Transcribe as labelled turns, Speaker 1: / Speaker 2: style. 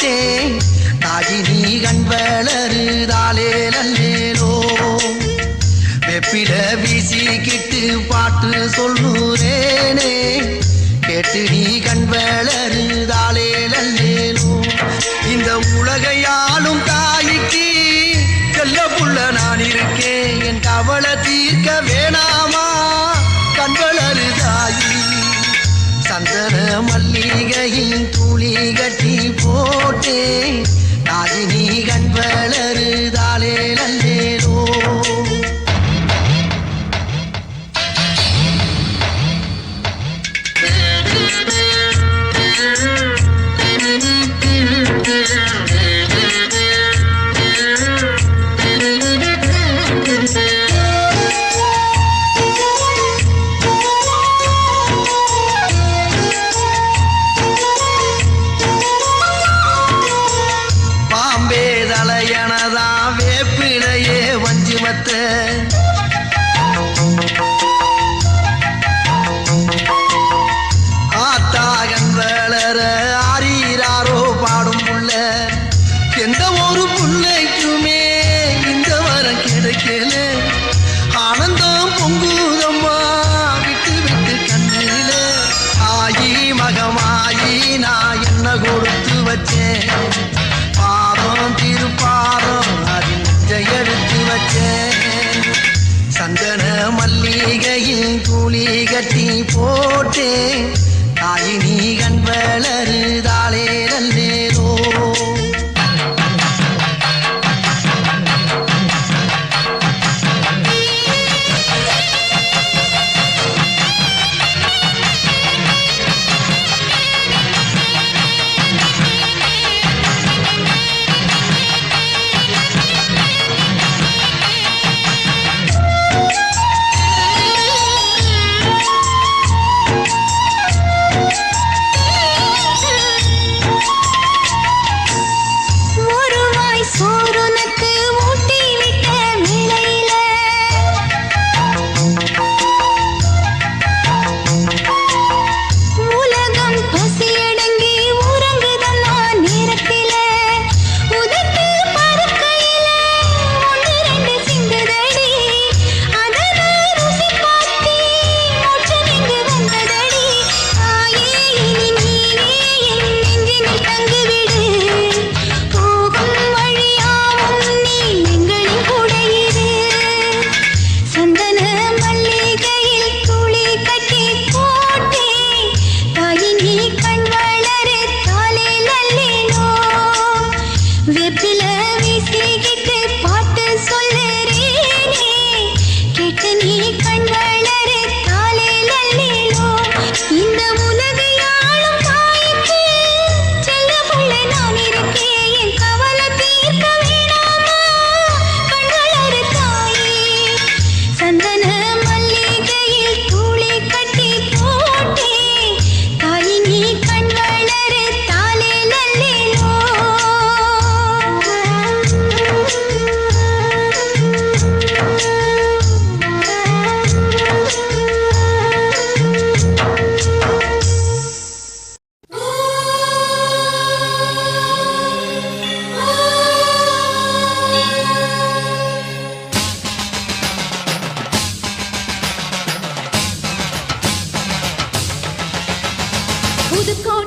Speaker 1: போட்டேன் நீ கண் வளருதாலே நல்லேலோ. வெப்பிட வீசிக்கிட்டு பாட்டு சொல்லுறேனே. கேட்டு நீ கண் வளருதாலே நல்லேலோ. இந்த உலகையாளும் தாய்க்கு செல்ல புள்ள நான் இருக்கேன். என் கவலை தீர்க்க வேணாமா? கண் வளருதாயி சந்தன மல்லிகையின் துளி கட்டி போட்டே ராஜினி வஞ்சிமத்த ஆத்தாகன் வளர ஆரீராரோ பாடும் புள்ள. எந்த ஒரு புள்ளைக்குமே இந்த வரம் கிடைக்கல. ஆனந்தம் பொங்குதம்மா விட்டு விட்டு கண்ணில. ஆயி மகமாயி நான் என்ன கொடுத்து வச்சேன்? மல்லிகையில் துளி கட்டி போட்டேன். தாயினி கண்
Speaker 2: நல்லே. the car.